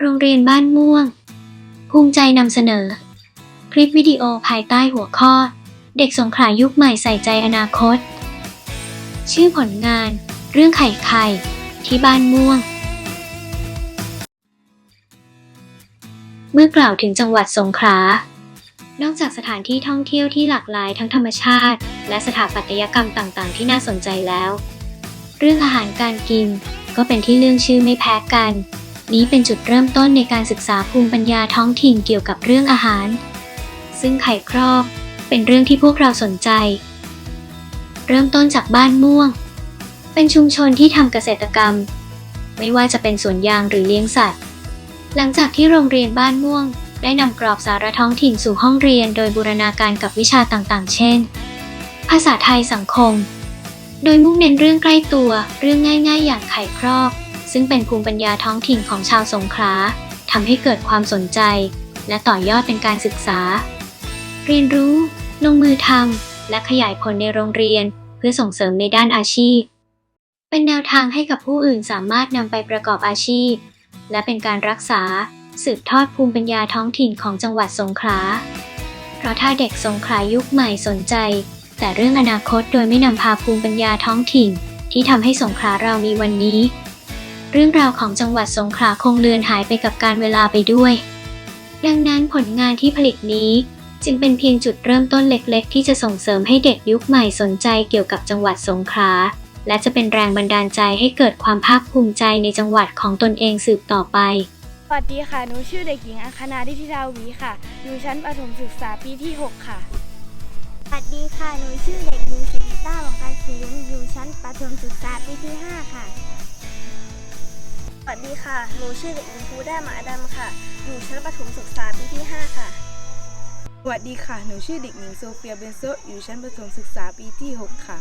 โรงเรียนบ้านม่วง ภูมิใจนำเสนอ คลิปวิดีโอภายใต้หัวข้อ เด็กสงขลายุคใหม่ใส่ใจอนาคต ชื่อผลงาน เรื่องไข่ไข่ที่บ้านม่วง เมื่อกล่าวถึงจังหวัดสงขลานอกจากสถานที่ท่องเที่ยวที่หลากหลายทั้งธรรมชาติ และสถาปัตยกรรมต่างๆ ที่น่าสนใจแล้ว เรื่องอาหารการกินก็เป็นที่เรื่องชื่อไม่แพ้กัน นี้เป็นจุดเริ่มต้นในการศึกษาภูมิปัญญาท้องถิ่นเกี่ยวกับเรื่องอาหาร ซึ่งไข่ครอบเป็นเรื่องที่พวกเราสนใจ เริ่มต้นจากบ้านม่วง เป็นชุมชนที่ทำเกษตรกรรม ไม่ว่าจะเป็นสวนยางหรือเลี้ยงสัตว์ หลังจากที่โรงเรียนบ้านม่วง ได้นำกรอบสาระท้องถิ่นสู่ห้องเรียน โดยบูรณาการกับวิชาต่างๆ เช่น ภาษาไทยสังคม โดยมุ่งเน้นเรื่องใกล้ตัว เรื่องง่าย ๆ อย่างไข่ครอบ ซึ่งเป็นภูมิปัญญาท้องถิ่นของชาวสงขลาทำให้เกิดความสนใจ และต่อยอดเป็นการศึกษา เรียนรู้ ลงมือทำและขยายผลในโรงเรียน เพื่อส่งเสริมในด้านอาชีพ เป็นแนวทางให้กับผู้อื่นสามารถนำไปประกอบอาชีพ และเป็นการรักษา สืบทอดภูมิปัญญาท้องถิ่นของจังหวัดสงขลาเพราะถ้าเด็กสงขลายุคใหม่สนใจ แต่เรื่องอนาคตโดยไม่นำพาภูมิปัญญาท้องถิ่น ที่ทำให้สงขลาเรามีวันนี้ เรื่องราวของจังหวัดสงขลาคงเลือนหายไปกับการเวลาไปด้วย ดังนั้นผลงานที่ผลิตนี้จึงเป็นเพียงจุดเริ่มต้นเล็ก ๆ ที่จะส่งเสริมให้เด็กยุคใหม่สนใจเกี่ยวกับจังหวัดสงขลาและจะเป็นแรงบันดาลใจให้เกิดความภาคภูมิใจในจังหวัดของตนเองสืบต่อไป สวัสดีค่ะ หนูชื่อเด็กหญิงอังคณาทิธิราวีค่ะ อยู่ชั้นประถมศึกษาปีที่ 6 ค่ะ สวัสดีค่ะ หนูชื่อเด็กหญิง วัสดีค่ะ หนูชื่อเด็กหญิงภูได้หมาดำค่ะ อยู่ชั้นประถมศึกษาปีที่ 5 ค่ะ สวัสดีค่ะ หนูชื่อเด็กหญิงโซเฟียเบนโซอยู่ชั้นประถมศึกษาปีที่ 6 ค่ะ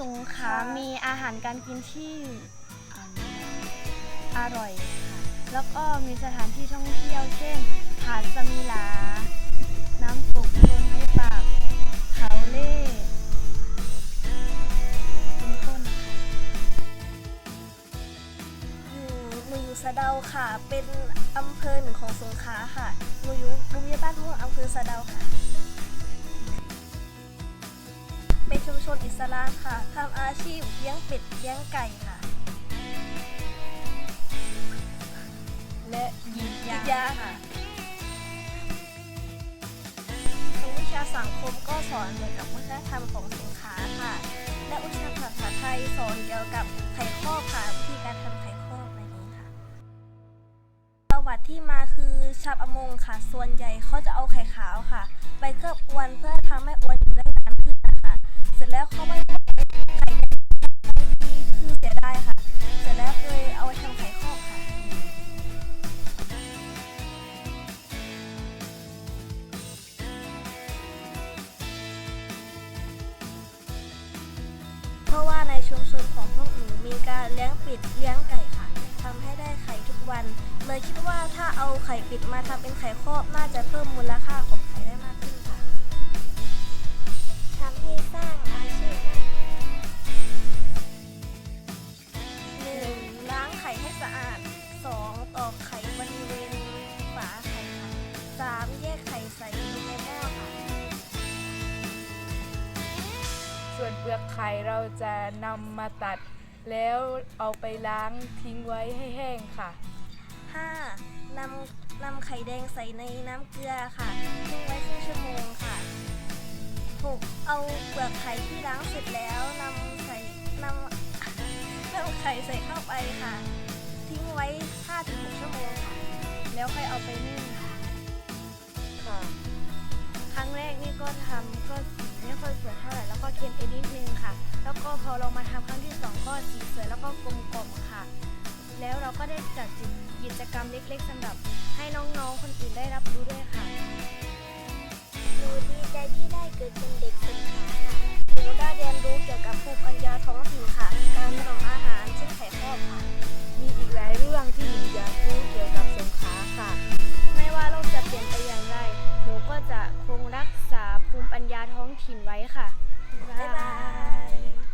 สงขลามีอาหารการกินที่อร่อยค่ะแล้วก็มีสถานที่ท่องเที่ยวเช่นหาดสมิลา สะเดาค่ะ เป็นอำเภอหนึ่งของสงขลาค่ะหนูอยู่โรงเรียนบ้านม่วงอำเภอสะเดาค่ะ เป็นชุมชนอิสลามค่ะทำอาชีพเลี้ยงเป็ดเลี้ยงไก่ค่ะ และยิงยิยายาค่ะทางวิชาสังคมก็สอนเกี่ยวกับวัฒนธรรมของสงขลาค่ะ และวิชาภาษาไทยสอนเกี่ยวกับไข่ครอ งค่ะ ส่วนใหญ่เขาจะเอาไข่ขาวค่ะ ไปเคลือบอวนเพื่อทำให้อวนอยู่ได้นานขึ้นนะคะเสร็จแล้วเขาไม่ไข่แดงดีคือเสียดายค่ะ เสร็จแล้วเคยเอาไปทำไข่ครอบค่ะ เพราะว่าในชุมชนของพวกหนูมีการเลี้ยงปิดเลี้ยงไก่ค่ะ ทำให้ได้ไข่ทุกวัน เลยคิดว่าถ้าเอาไข่ปิดมาทำเป็นไข่ครอบน่าจะเพิ่มมูลค่าของไข่ได้มากขึ้นค่ะทำให้สร้างอาชีพได้หนึ่งล้างไข่ให้สะอาดสองตอกไข่บริเวณฝาไข่ค่ะสามแยกไข่ใส่ลงในหม้อค่ะ ส่วนเปลือกไข่เราจะนำมาตัด แล้วเอาไปล้างทิ้งไว้ให้แห้งค่ะ 5. นำนำไข่แดงใส่ในน้ำเกลือค่ะทิ้งไว้ครึ่งชั่วโมงค่ะ 6. เอาเปลือกไข่ที่ล้างเสร็จแล้วนำใส่นำนำไข่ใส่เข้าไปค่ะ ทิ้งไว้ 5-6 ชั่วโมงค่ะ แล้วค่อยเอาไปนึ่งค่ะ ค่ะ ครั้งแรกนี่ก็ทำก็สีไม่ค่อยสวยเท่าไหร่แล้วก็เค็มเอนนิดนึงค่ะ แล้วก็พอเรามาทำครั้งที่สอง ก็สีสวยแล้วก็กลมกล่อมค่ะ แล้วเราก็ได้จัดกิจกรรมเล็ก ๆสำหรับให้น้องๆคนอื่นได้รับรู้ด้วยค่ะหนูดีใจที่ได้เกิดเป็นเด็กสงขลาค่ะหนูได้เรียนรู้เกี่ยวกับภูมิปัญญาท้องถิ่นค่ะ การทำอาหารเช่นไข่ครอบค่ะ มีอีกหลายเรื่องที่หนูอยากรู้เกี่ยวกับสงขลาค่ะ ไม่ว่าโลกจะเปลี่ยนไปอย่างไร หนูก็จะคงรักษาภูมิปัญญาท้องถิ่นไว้ค่ะ บ๊ายบาย